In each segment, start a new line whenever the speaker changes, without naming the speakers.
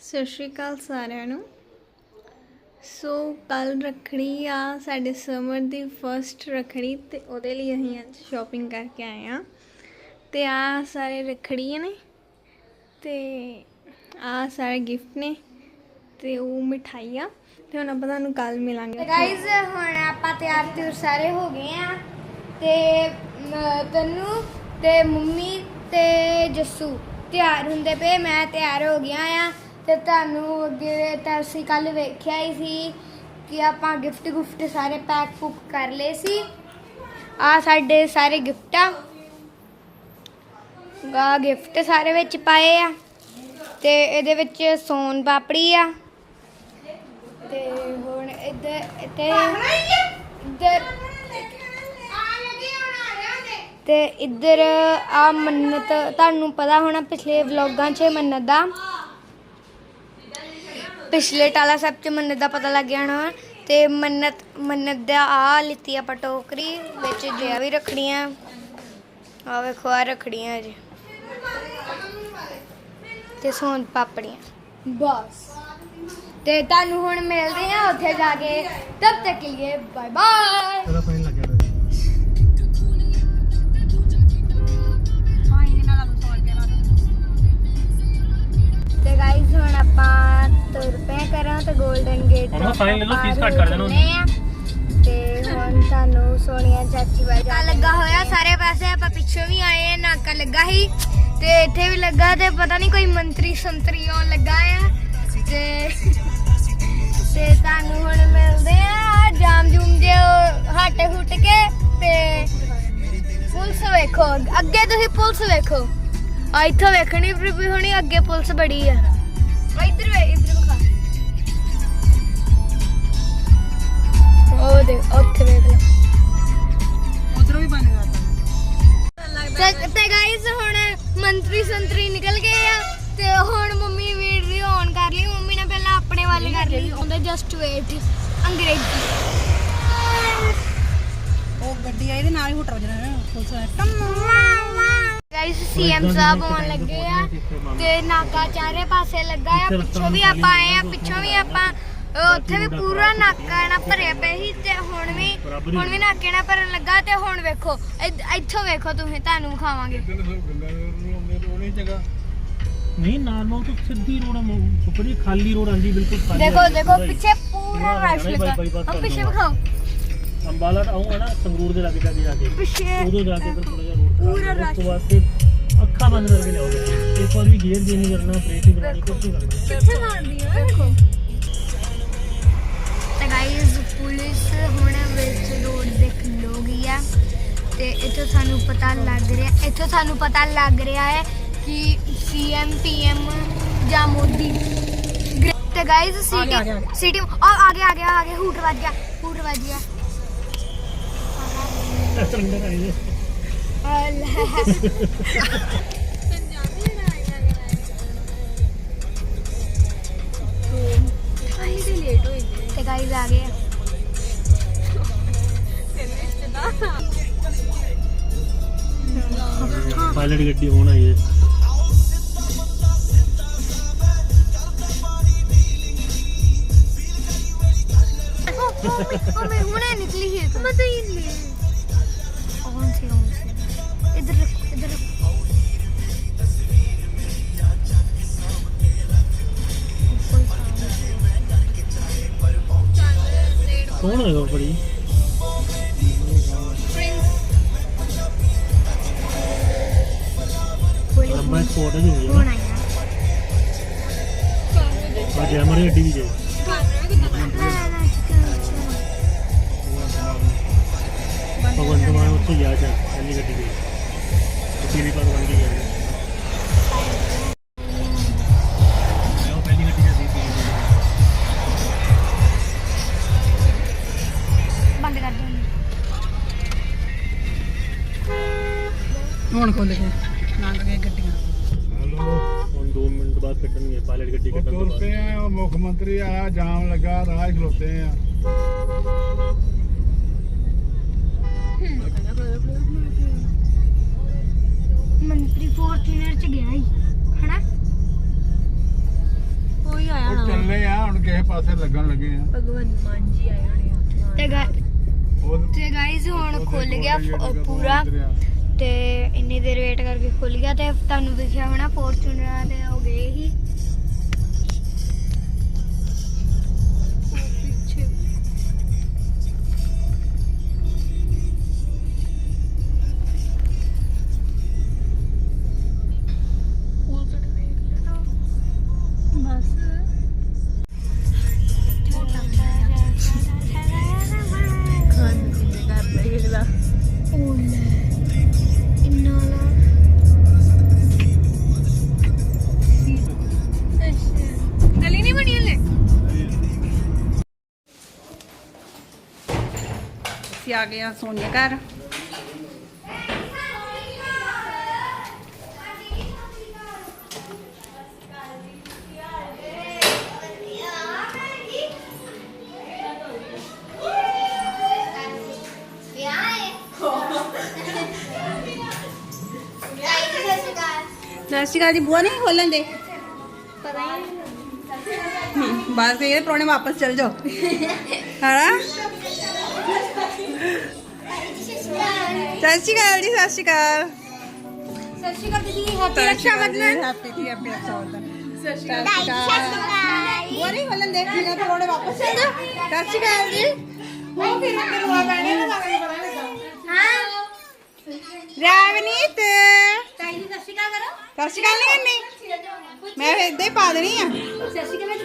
ਸਤਿ ਸ਼੍ਰੀ ਅਕਾਲ ਸਾਰਿਆਂ ਨੂੰ। ਸੋ ਕੱਲ ਰੱਖੜੀ ਆ ਸਾਡੇ ਸਮਰ ਦੀ ਫਰਸਟ ਰੱਖੜੀ ਤੇ ਉਹਦੇ ਲਈ ਅਸੀਂ ਅੱਜ ਸ਼ਾਪਿੰਗ ਕਰਕੇ ਆਏ ਆ ਤੇ ਆ ਸਾਰੇ ਰੱਖੜੀਆਂ ਨੇ ਤੇ ਆ ਸਾਰੇ ਗਿਫਟ ਨੇ ਤੇ ਉਹ ਮਿਠਾਈ ਆ। ਤੇ ਹੁਣ ਆਪਾਂ ਤੁਹਾਨੂੰ ਕੱਲ ਮਿਲਾਂਗੇ।
ਗਾਇਜ਼ ਹੁਣ ਆਪਾਂ ਤਿਆਰ ਤਿਉਰ ਸਾਰੇ ਹੋ ਗਏ ਆ। ਤੇ ਮ- ਤਨੂੰ ਤੇ ਮੰਮੀ ਤੇ ਜੱਸੂ ਤਿਆਰ ਹੁੰਦੇ ਪਏ। ਮੈਂ ਤਿਆਰ ਹੋ ਗਿਆ ਆ। ਤੇ ਤੁਹਾਨੂੰ ਅੱਗੇ ਤਾਂ ਅਸੀਂ ਕੱਲ ਵੇਖਿਆ ਹੀ ਸੀ ਕਿ ਆਪਾਂ ਗਿਫਟ ਗੁਫਟ ਸਾਰੇ ਪੈਕ ਪੁੱਕ ਕਰ ਲਏ ਸੀ। ਆ ਸਾਡੇ ਸਾਰੇ ਗਿਫਟ। ਆ ਗਾ ਗਿਫਟ ਸਾਰੇ ਵਿੱਚ ਪਾਏ ਆ। ਤੇ ਇਹਦੇ ਵਿੱਚ ਸੋਨ ਪਾਪੜੀ ਆ। ਤੇ ਹੁਣ ਇੱਧਰ, ਇੱਥੇ ਇੱਧਰ ਤੇ ਇੱਧਰ ਆ ਮੰਨਤ, ਤੁਹਾਨੂੰ ਪਤਾ ਹੋਣਾ ਪਿਛਲੇ ਵਲੌਗਾਂ 'ਚ ਮੰਨਤ ਦਾ। ਪਿਛਲੇ ਟਾਲਾ ਸਾਹਿਬ 'ਚ ਮੰਨਤ ਦਾ ਪਤਾ ਲੱਗ ਗਿਆ ਹੋਣਾ ਤੇ ਮੰਨਤ ਮੰਨਤ ਦਾ ਆ ਲਿੱਤੀ ਆਪਾਂ ਟੋਕਰੀ ਵਿੱਚ ਜਿਆ ਵੀ ਰੱਖੜੀਆਂ। ਆ ਵੇਖੋ ਆ ਰੱਖੜੀਆਂ ਜੀ ਤੇ ਸੋਨ ਪਾਪੜੀਆਂ। ਬਸ। ਤੇ ਤੁਹਾਨੂੰ ਹੁਣ ਮਿਲਦੇ ਆ ਉੱਥੇ ਜਾ ਕੇ। ਤਬ ਤੱਕ ਲਈ ਬਾਏ ਬਾਏ।
ਉਹਦਾ ਫਾਈਨ ਲੱਗਿਆ ਹੋਇਆ
ਤੇ ਗਾਇਸ ਹੁਣ ਆਪਾਂ ਤੁਰ ਪਏ ਕਰਾਂ ਤੇ 골ਡਨ ਗੇਟ
ਹੁਣ sign ਲੈ ਲਓ, fees ਘੱਟ ਕਰ ਦੇਣਾ ਉਹਨੇ।
ਤੇ ਹੁਣ ਤੁਹਾਨੂੰ ਸੋਨੀਆ ਚਾਚੀ ਵਾਲਾ ਨਾਕਾ ਲੱਗਾ ਹੋਇਆ ਸਾਰੇ ਪਾਸੇ ਆਪਾਂ ਪਿੱਛੋਂ ਵੀ ਆਏ ਆ ਨਾਕਾ ਲੱਗਾ ਸੀ ਤੇ ਇੱਥੇ ਵੀ ਲੱਗਾ ਤੇ ਪਤਾ ਨਹੀਂ ਕੋਈ ਮੰਤਰੀ ਸੰਤਰੀ ਆਉਣ ਲੱਗਾ ਆ। ਤੇ ਤੇ ਤੁਹਾਨੂੰ ਹੁਣ ਮਿਲਦੇ ਆ ਜਾਮ ਜੂਮ ਜੇ ਹਟ ਹੁੱਟ ਕੇ ਤੇ ਪੁਲਿਸ ਵੇਖੋ ਅੱਗੇ ਤੁਸੀਂ ਪੁਲਿਸ ਵੇਖੋ। ਆ ਇੱਥੋਂ ਵੇਖਣੀ ਵੀ ਹੋਣੀ ਅੱਗੇ ਪੁਲਿਸ ਬੜੀ ਆ ਆ। ਇੱਧਰ ਵੇ ਇੱਧਰ ਉਹ ਦੇ ਉੱਥੇ ਵੇਖ ਲਓ।
ਉਧਰੋਂ ਵੀ ਬੰਦ ਕਰਤਾ
ਤੇ ਤੇ ਗਾਇਸ ਹੁਣ ਮੰਤਰੀ ਸੰਤਰੀ ਨਿਕਲ ਗਏ ਆ ਤੇ ਹੁਣ ਮੰਮੀ ਵੀਡੀਓ ਔਨ ਕਰ ਲਈ। ਮੰਮੀ ਨੇ ਪਹਿਲਾਂ ਆਪਣੇ ਵੱਲ ਕਰ ਲਈ। ਉਹਦਾ ਜਸਟ ਵੇਟ ਅੰਗਰੇਜ਼ੀ।
ਉਹ ਗੱਡੀ ਆਈ ਦੇ ਨਾਲ ਹੀ ਹੁਟਰ ਵਜਣਾ ਪੁਲਿਸ ਵਾਲੇ
ਗਾਇਸ ਸੀਐਮ ਸਾਹਿਬ ਆਉਣ ਲੱਗੇ ਆ ਤੇ ਨਾਕਾ ਚਾਰੇ ਪਾਸੇ ਲੱਗਾ ਆ। ਪਿੱਛੋਂ ਵੀ ਆਪਾਂ ਆਏ ਆ ਪਿੱਛੋਂ ਵੀ ਆਪਾਂ ਉੱਥੇ ਵੀ ਪੂਰਾ ਨਾਕਾ ਨਾ ਭਰਿਆ ਪਿਆ ਸੀ ਤੇ ਹੁਣ ਵੀ ਹੁਣ ਵੀ ਨਾਕੇ ਨਾਲ ਭਰਨ ਲੱਗਾ ਤੇ ਹੁਣ ਵੇਖੋ। ਇੱਥੋਂ ਵੇਖੋ ਤੁਸੀਂ ਤੁਹਾਨੂੰ ਵਿਖਾਵਾਂਗੇ।
ਨਹੀਂ ਨਾਰਮਲ ਤੋਂ ਸਿੱਧੀ ਰੋਡ ਬੜੀ ਖਾਲੀ ਰੋਡ ਆਂਦੀ ਬਿਲਕੁਲ ਖਾਲੀ
ਦੇਖੋ
ਆਉਂਦੀ।
ਦੇਖੋ ਪਿੱਛੇ ਪੂਰਾ ਰਸ਼
ਹੀ
ਲੱਗਾ। ਉਹ ਪਿੱਛੇ। ਵਿਖਾਓ।
ਅੰਬਾਲਾ ਆਉਂਗਾ ਨਾ ਸੰਗਰੂਰ ਦੇ ਲਾਗੇ ਜਾ ਕੇ।
ਪਿੱਛੇ।
ਉਦੋਂ ਜਾ ਕੇ ਫਿਰ ਥੋੜਾ ਜਿਹਾ ਰੋਡ
ਪੂਰਾ
ਉਸ ਤੋਂ ਬਾਅਦ ਫਿਰ ਅੱਖਾਂ ਬੰਦ ਕਰਕੇ ਜਾਓਗੇ ਇੱਕ ਵਾਰ ਵੀ ਗੇਅਰ ਦੇ ਨਹੀਂ ਕਰਨਾ ਬ੍ਰੇਕ ਨਹੀਂ ਕਰਨੀ ਕੁਝ ਨਹੀਂ ਕਰਨਾ।
ਕਿੱਥੇ ਮਾਰਦੀ ਆ ਦੇਖੋ ਤੇ ਗਾਇਸ ਪੁਲਿਸ ਹੁਣ ਵਿੱਚ ਰੋਡ ਦੇ ਖਲੋ ਗਈ ਆ। ਤੇ ਇੱਥੋਂ ਸਾਨੂੰ ਪਤਾ ਲੱਗ ਰਿਹਾ ਇੱਥੋਂ ਸਾਨੂੰ ਪਤਾ ਲੱਗ ਰਿਹਾ ਹੈ ਕਿ ਸੀਐਮ ਪੀਐਮ ਜਾਂ ਮੋਦੀ। ਤੇ ਗਾਇਸ
ਆ ਗਿਆ, ਆ ਗਿਆ, ਆ
ਸਿਟੀ
ਗਿਆ।
ਸਿਟੀ ਆ ਆ ਗਿਆ ਆ ਗਿਆ ਆ ਗਿਆ ਹੂਟ ਵੱਜ ਗਿਆ ਹੂਟ ਵੱਜ ਗਿਆ।
ਸਿਲੰਡਰ ਆਏ गाइस आ गए पायलट गड्डी
होना ये मैं निकली है मैं तो ये ले कौन सी?
Kau nanya apa lagi? Kau nanya. Kau nanya. Kau nanya. Kau nanya. Kau nanya. Kau nanya. Kau nanya. Kau nanya.
Kau nanya. Kau
ਹੁਣ ਖੋਲ ਕੇ ਨਾਲ ਲੱਗੇ ਗੱਡੀਆਂ।
ਹਲੋ ਹੁਣ 2 ਮਿੰਟ ਬਾਅਦ ਕੱਢਣਗੇ ਪਾਇਲਟ ਗੱਡੀ ਕੱਢਣ ਤੋਂ
ਤੁਰ
ਬਾਅਦ।
ਪਏ ਆ ਉਹ ਮੁੱਖ ਮੰਤਰੀ ਆ ਜਾਮ ਲੱਗਾ ਰਾਹ 'ਚ ਖਲੋਤੇ ਆ।
ਮੰਤਰੀ ਫੋਰਚੂਨਰ ਚ ਗਿਆ ਹੀ ਹਨਾ?
ਹੁਣ ਕਿਸੇ ਪਾਸੇ ਲੱਗਣ ਲੱਗੇ ਆ।
ਭਗਵੰਤ ਮਾਨ ਜੀ ਆਏ ਹੋਣੇ ਆ।
ਤੇ ਗਾ-
ਉਹ
ਤੇ ਗਾਇਜ਼ ਹੁਣ ਖੁੱਲ ਗਿਆ ਫ- ਪੂਰਾ। ਤੇ ਇੰਨੀ ਦੇਰ ਵੇਟ ਕਰਕੇ ਖੁੱਲ ਗਿਆ ਤੇ ਤੁਹਾਨੂੰ ਦਿਖਿਆ ਹੋਣਾ ਫੋਰਚੂਨਰ ਤੇ ਹੋ ਗਏ।
ਅਸੀਂ ਆ ਗਏ ਆ ਸੋਨੀਆ ਘਰ। ਅਕਾਲ ਜੀ ਬੁਆ ਨਹੀਂ ਖੋਲਣ ਦੇ? ਹਮ, ਬਸ ਇਹ ਪ੍ਰੋਣੇ ਵਾਪਸ ਚਲ ਜਾਓ। ਹਾਂ? ਸਤਿ ਸ਼੍ਰੀ ਅਕਾਲ ਜੀ ਸਤਿ ਸ਼੍ਰੀ ਅਕਾਲ
ਸਤਿ ਸ਼੍ਰੀ ਅਕਾਲ ਦੀਦੀ ਹੈਪੀ
ਰਕਸ਼ਾ ਬੰਧਨ ਹੈਪੀ ਜੀ ਹੈਪੀ ਬੰਧਨ ਸਤਿ ਸ਼੍ਰੀ ਅਕਾਲ ਵਾਪਸ ਸਤਿ ਸ਼੍ਰੀ ਅਕਾਲ ਉਹ ਫਿਰ ਨਾ
ਹਾਂ
ਰਾਵਨੀਤ
ਤਾਈ ਜੀ ਸਤਿ ਸ਼੍ਰੀ ਅਕਾਲ ਕਰੋ
ਸਤਿ ਸ਼੍ਰੀ ਅਕਾਲ ਨਹੀਂ ਕਰਨੀ ਮੈਂ ਫਿਰ ਏਦਾਂ ਹੀ ਪਾ ਦੇਣੀ ਆ
ਸਤਿ ਸ਼੍ਰੀ ਅਕਾਲ ਜੀ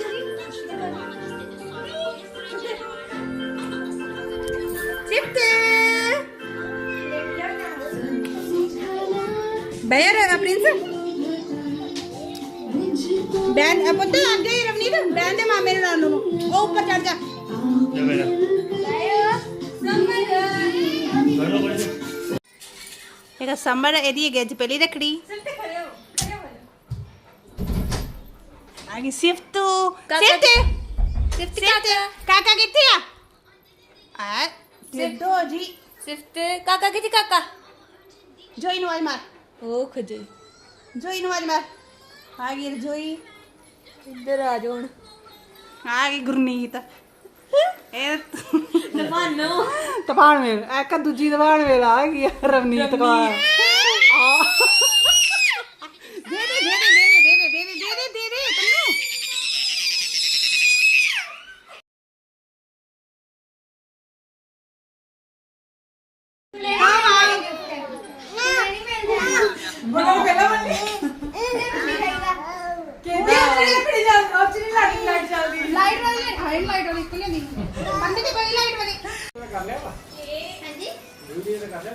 ਸਿਫਤ ਬੈਰ ਪ੍ਰਿੰਸ। ਬੈਨ ਪੁੱਤ ਅੱਗੇ ਹੀ ਰਵਨੀਤ ਬੈਨ ਦੇ ਮਾਮੇ ਨੂੰ ਨਾਨੂ ਨੂੰ। ਉਹ ਉੱਪਰ ਚੜ ਜਾ।
ਜਾ ਬੇਟਾ
ਇਹ ਸਮਰ ਇਹਦੀ ਹੈਗੀ ਅੱਜ ਪਹਿਲੀ ਰੱਖੜੀ। ਆ ਗਈ ਸਿਫਤ। ਸਿਫਤ। ਸਿਫਤ ਕਾਕਾ। ਕਿੱਥੇ ਆ? ਆ ਸਿੱਧੋ ਜੀ।
ਸਿਫਤ। ਕਾਕਾ ਕਿੱਥੇ ਕਾਕਾ?
ਜੋਈ ਨੂੰ ਆਈ ਮਾਰ।
ਉਹ ਖਜੇ
ਜੋਈ ਨੂੰ ਮਾਰ। ਆ ਗਈ ਜੋਈ।
ਇੱਧਰ ਆ ਜਾਓ ਹੁਣ।
ਆ ਗਈ ਗੁਰਨੀਤ। ਇਹ
ਦਫਾਨੋ
ਤਪਾਣ ਵੇਲ ਇੱਕ ਦੂਜੀ ਤਪਾਣ ਵੇਲ ਆ ਗਈ ਰਵਨੀਤ ਕੌਰ।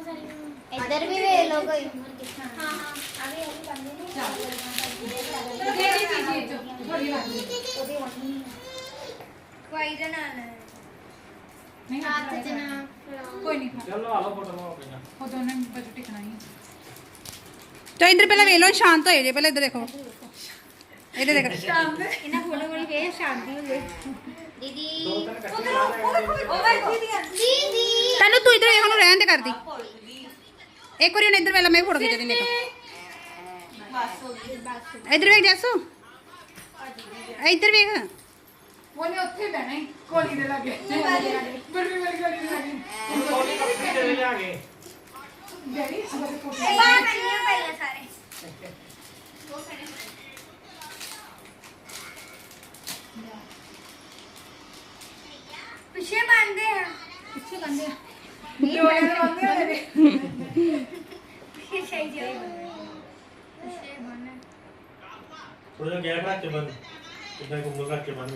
इधर भी वे लोग हां हां अभी अभी बंदे नहीं
चल दे दे कीजिए जो थोड़ी बात ओके वही कोई
जना ना नहीं हाथ जना कोई नहीं चलो आ लो फोटो लो अपना फोटो ने बजट टिकना ही तो
इधर पहले वे लो शांत हो जाए पहले इधर देखो इधर देखो शांत
इन्हें फोटो वाली वे शांति हो गई ਦੀਦੀ।
ਤੈਨੂੰ ਤੂੰ ਇੱਧਰ ਵੇਖ ਉਹਨੂੰ ਰਹਿਣ ਦੇ ਕਰਦੀ। ਇੱਕ ਵਾਰੀ ਉਹਨੇ ਇੱਧਰ ਵੇਲਾ ਮੈਂ ਫੋਟੋ ਖਿੱਚ ਦਿੰਦੀ ਇੱਕ ਇੱਧਰ ਵੇਖ ਜੱਸੂ। ਇੱਧਰ ਵੇਖ।
ਉਹਨੇ ਉੱਥੇ ਬਹਿਣਾ ਹੀ ਕੋਲੀ ਦੇ ਲਾਗੇ। ਬੜੀ ਬੜੀ ਗਲੀ ਦੇ ਲਾਗੇ ਡੈਡੀ ਅਗਰ ਫੋਟੋ
ਬਾਹਰ ਨਹੀਂ ਪਈਆਂ ਸਾਰੇ ਪਿੱਛੇ ਬੰਦੇ ਆ ਪਿੱਛੇ ਬੰਦੇ
ਬੰਦੇ ਨੇ
ਹੀ
ਥੋੜਾ ਬੰਦ ਕਿੰਨਾ ਕੁ ਮੁੰਗਾ ਕੇ ਬੰਦ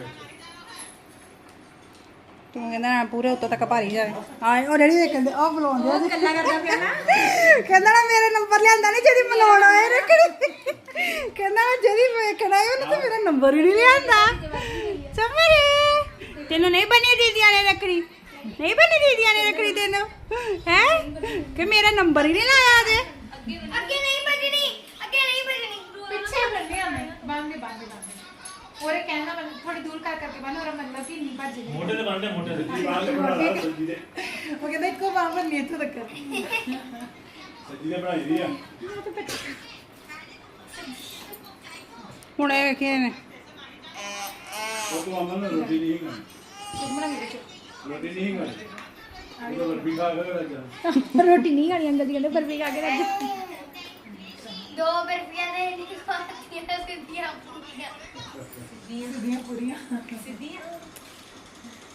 ਤੂੰ ਕਹਿੰਦਾ ਨਾ ਪੂਰੇ ਉੱਤੋਂ ਤੱਕ ਭਾਰੀ ਜਾਵੇ ਆ ਉਹ ਦੇ ਕਹਿੰਦੇ ਉਹ ਬੁਲਾਉਂਦੇ ਆ ਗੱਲਾਂ ਕਰਦਾ ਪਿਆ ਨਾ ਕਹਿੰਦਾ ਨਾ ਮੇਰੇ ਨੰਬਰ ਲਿਆਂਦਾ ਨਹੀਂ ਜਿਹਦੀ ਮਨਾਉਣਾ ਹੈ ਰੱਖੜੀ ਕਹਿੰਦਾ ਨਾ ਜਿਹਦੀ ਵੇਖਣਾ ਹੈ ਉਹਨੇ ਤਾਂ ਮੇਰਾ ਨੰਬਰ ਹੀ ਨਹੀਂ ਲਿਆਂਦਾ ਸਮਰੇ ਤੈਨੂੰ ਨਹੀਂ ਬਣੀ ਦੀਦੀਆਂ ਨੇ ਰੱਖੜੀ ਨਹੀਂ ਬੰਨੀ ਦੀਦੀਆਂ ਨੇ ਰੱਖੜੀ ਤੈਨੂੰ ਹੈ? ਕਿ ਮੇਰਾ ਨੰਬਰ ਹੀ ਨਹੀਂ ਲਾਇਆ ਅਜੇ
ਅੱਗੇ ਨਹੀਂ ਵੱਜਣੀ ਅੱਗੇ ਨਹੀਂ ਵੱਜਣੀ।
ਪਿੱਛੇ ਬੰਨੇ ਹਮੇ ਬੰਦੇ ਬੰਦੇ ਬੰਦੇ ਉਹਰੇ ਕਹਿਣਾ ਮੈਂ ਥੋੜੀ ਦੂਰ ਕਰ ਕਰਕੇ ਬੰਨ ਔਰ ਮਤਲਬ ਕਿ ਨਹੀਂ ਭੱਜ ਜਾਏ
ਮੋਟੇ ਤੇ ਬੰਦੇ ਮੋਟੇ ਤੇ। ਬਾਲ ਬਣਾ ਲਾ ਸਬਜੀ ਦੇ।
ਉਹ ਕਹਿੰਦਾ ਇੱਕੋ ਬਾਹ ਬੰਨੀ ਇੱਥੋਂ ਤੱਕ।
ਸੱਜੀ ਦੇ ਬਣਾਈ ਦੀ ਆ।
ਹੁਣ ਇਹ ਵੇਖੇ ਨੇ
ਉਹ ਤੋਂ ਆਮਨ ਨੂੰ ਰੋਟੀ ਨਹੀਂ ਖਾਣੀ ਰੋਟੀ ਨਹੀਂ ਖਾਣੀ। ਉਹ ਤਾਂ ਬਰਫੀ ਖਾ ਕੇ ਰੱਜਾ
ਰੋਟੀ ਨਹੀਂ ਖਾਣੀ ਕਹਿੰਦੇ ਬਰਫੀ ਖਾ ਕੇ ਰੱਜ ਦੋ ਬਰਫੀਆਂ ਦੇ ਨਹੀਂ ਖਾਤੀਆਂ ਸਿੱਧੀਆਂ ਪੂਰੀਆਂ। ਸਿੱਧੀਆਂ ਪੂਰੀਆਂ। ਸਿੱਧੀਆਂ।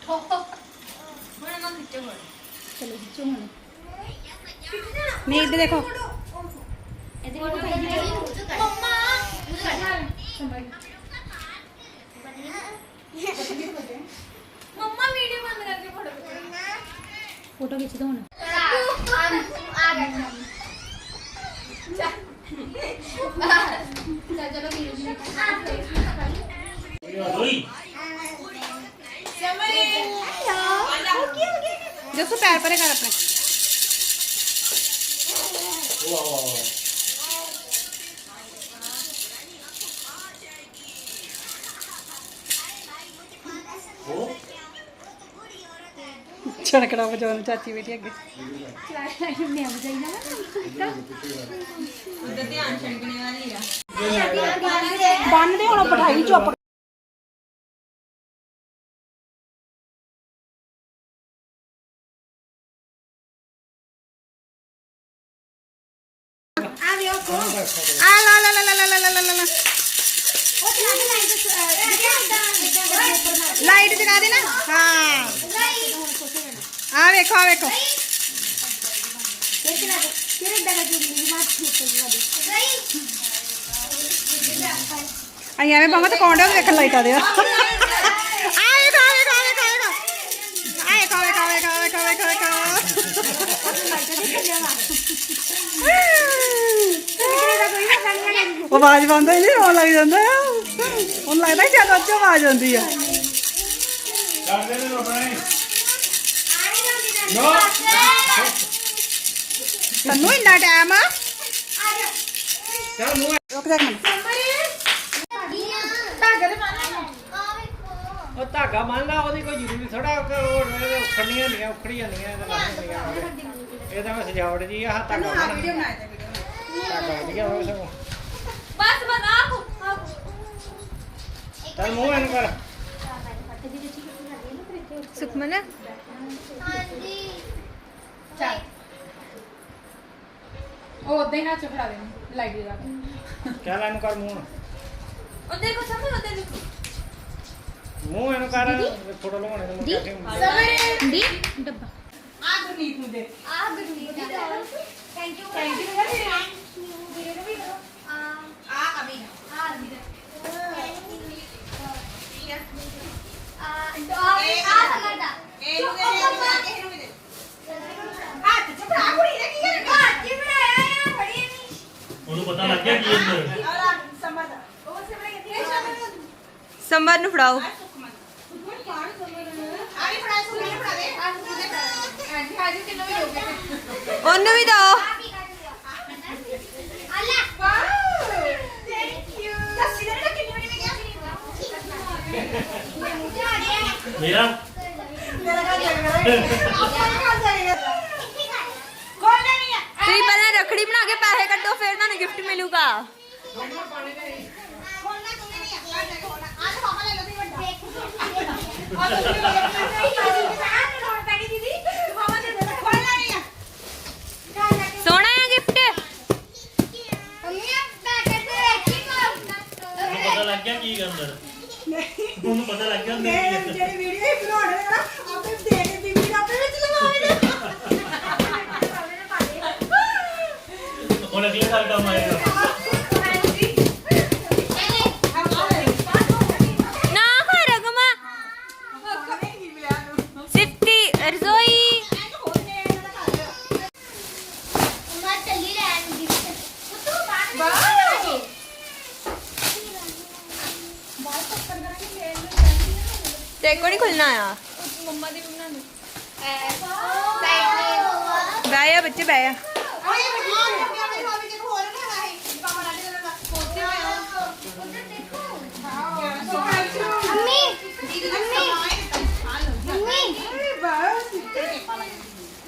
ਹੁਣ ਨਾ ਖਿੱਚੋ ਹੁਣ। ਚਲੋ ਖਿੱਚੋ ਹੁਣ।
ਨਹੀਂ ਇੱਧਰ ਦੇਖੋ।
ਇਹਦੇ ਕੋਲ ਮੰਮਾ। ਮੰਮਾ ਵੀਡੀਓ ਬੰਦ ਕਰਕੇ ਫੋਟੋ ਖਿੱਚੋ ਫੋਟੋ ਖਿੱਚ ਦੋ ਹੁਣ। ਆ ਗਿਆ ਚੱਲ ਚਲੋ ਵੀਡੀਓ
ਓਏ
ਜਸੂ ਪੈਰ ਪਰੇ ਕਰ ਆਪਣੇ। ਛੜਕੜਾ ਵਜਾਉਣ ਚਾਚੀ ਬੇਟੀ ਅੱਗੇ ਬੰਨਦੇ ਹੁਣ ਪਠਾਈ ਚੁੱਪ ਆ ਲਾ ਲਾ ਲਾ ਲਾ ਲਾ ਲਾ ਲਾ ਲਾ ਲਾ ਲਾਈਟ ਜਗਾ ਦੇਣਾ ਹਾਂ ਆ ਵੇਖੋ ਆ ਵੇਖੋ। ਆਈ ਐਵੇਂ ਬਾਬਾ ਤਾਂ ਕੌਂਡਾ ਦੇਖਣ ਲਾਈਟਾ ਦੇ ਆਵਾਜ਼ ਬੰਦ ਹੋਈ ਜੀ ਰੋਣ ਲੱਗ ਜਾਂਦਾ ਆ। ਉਹਨੂੰ ਲੱਗਦਾ ਜਦੋਂ ਅੱਜ ਆਵਾਜ਼ ਆਉਂਦੀ ਆ।
ਕਰਦੇ ਨੇ ਰੋਣਾ
ਤੈਨੂੰ ਇੰਨਾ ਟਾਈਮ ਆ? ਰੁਕ ਜਾ ਇੱਕ ਮਿੰਟ।
ਉਹ ਧਾਗਾ ਮੰਨਦਾ ਉਹਦੀ ਕੋਈ ਜ਼ਰੂਰੀ ਥੋੜਾ ਉਹ ਖੰਡੀਆਂ ਨਹੀਂ ਉਖੜੀਆਂ ਨਹੀਂ ਇਹਦਾ ਲੱਗ ਨਹੀਂ ਇਹ ਤਾਂ ਮੈਂ ਸਜਾਵਟ ਜੀ ਆਹ ਧਾਗਾ ਮੰਨ
ਵੀਡੀਓ ਬਣਾਏ ਤੇ ਵੀਡੀਓ
ਧਾਗਾ ਵਧੀਆ ਹੋਵੇ ਸਗੋਂ।
ਬਸ ਬਸ ਆਪ
ਚੱਲ ਮੂੰਹ ਇਹਨੂੰ ਕਰ।
ਸੁਖਮਨ
ਹਾਂਜੀ।
ਚੱਲ। ਉਹ ਉਦਾਂ ਹੀ ਹੱਥ ਚ ਫੜਾ ਦੇਣੀ ਲਾਈਟ ਜਗਾ ਕੇ।
ਚੱਲ ਇਹਨੂੰ ਕਰ ਮੂੰਹ
ਉਹ ਦੇਖੋ ਸਮਝ ਉਹ ਦੇਖੋ।
ਮੂੰਹ ਇਹਨੂੰ ਕਰ ਫੋਟੋ ਲਵਾਉਣੇ ਨੂੰ ਮੁੰਡੇ ਕੇ
ਦੀ ਡੱਬਾ।
ਆ ਗੁਰਨੀਤ ਨੂੰ ਦੇ।
ਆ। ਗੁਰਮੀਤ ਦੀ ਥੈਂਕ ਯੂ ਥੈਂਕ ਯੂ
ਫੜਾਓ। ਉਹਨੂੰ ਵੀ ਦਿਓ।
ਮੇਰਾ?
ਕੋਈ ਨਹੀਂ
ਤੁਸੀਂ ਪਹਿਲਾਂ ਰਖੜੀ ਬਣਾ ਕੇ ਪੈਸੇ ਕੱਢੋ ਫਿਰ ਤੁਹਾਨੂੰ ਗਿਫਟ ਮਿਲੂਗਾ। ਸੋਹਣਾ ਹੈ
ਪਤਾ ਲੱਗ ਗਿਆ ਕੀ ਗੱਲ ਅੰਦਰ ਪਤਾ ਲੱਗ ਗਿਆ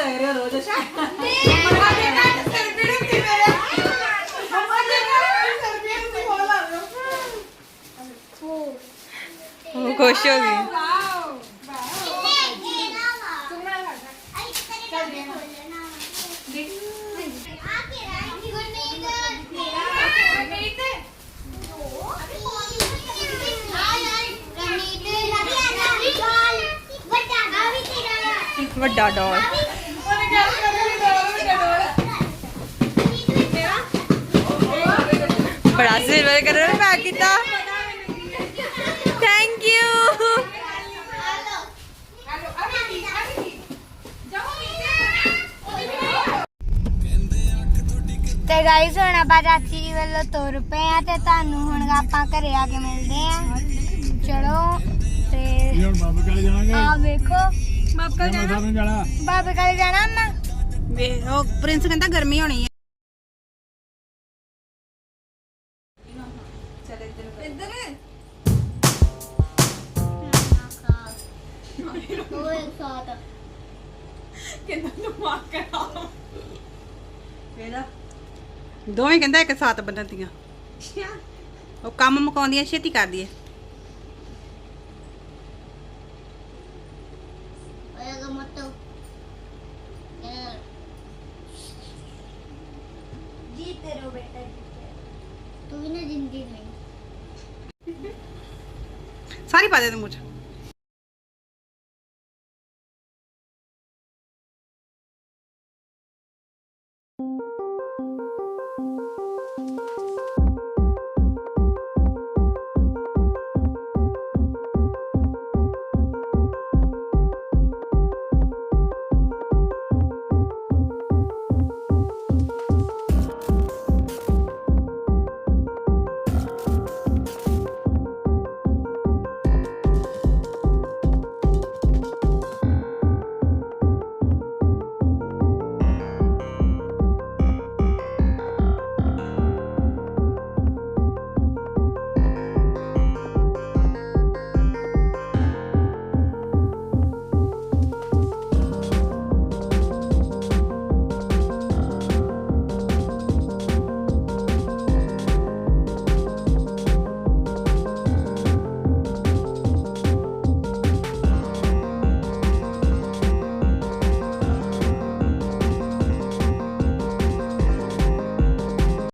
ਅੱਛਾ
ਉਹ ਖੁਸ਼ ਹੋ ਗਈ ਵੱਡਾ ਡੋਲ ਬੜਾ ਸਿਲਵਰ ਕਲਰ ਪੈਕ ਕੀਤਾ। ਥੈਂਕ ਯੂ
ਤੇ ਗਾਈਸ ਹੁਣ ਆਪਾਂ ਚਾਚੀ ਜੀ ਵੱਲੋਂ ਤੁਰ ਪਏ ਆ ਤੇ ਤੁਹਾਨੂੰ ਹੁਣ ਆਪਾਂ ਘਰੇ ਆ ਕੇ ਮਿਲਦੇ ਆ। ਚਲੋ ਤੇ
ਹੁਣ ਬਾਬੇ ਕਾਲੇ ਜਾਣਾਂਗੇ
ਆ ਵੇਖੋ।
ਮੈਂ ਸਾਨੂੰ ਜਾਣਾ?
ਬਾਬੇ ਕਾਲੇ ਜਾਣਾ ਨਾ
ਵੇ ਉਹ ਪ੍ਰਿੰਸ ਕਹਿੰਦਾ ਗਰਮੀ ਹੋਣੀ ਹੈ ਦੋਵੇਂ ਕਹਿੰਦਾ ਇੱਕ ਸਾਥ ਬੰਨਦੀਆਂ ਉਹ ਕੰਮ ਮੁਕਾਉਂਦੀਆਂ ਛੇਤੀ ਕਰਦੀ ਏ
ਉਹ ਮਤੋ ਜੀਤੇ ਰਹੋ ਬੇਟਾ ਜੀਤੇ ਤੂੰ ਵੀ ਨਾ ਜ਼ਿੰਦਗੀ ਨਹੀਂ।
ਸਾਰੀ ਪਾ ਦੇ ਤੂੰ ਮੁੱਛ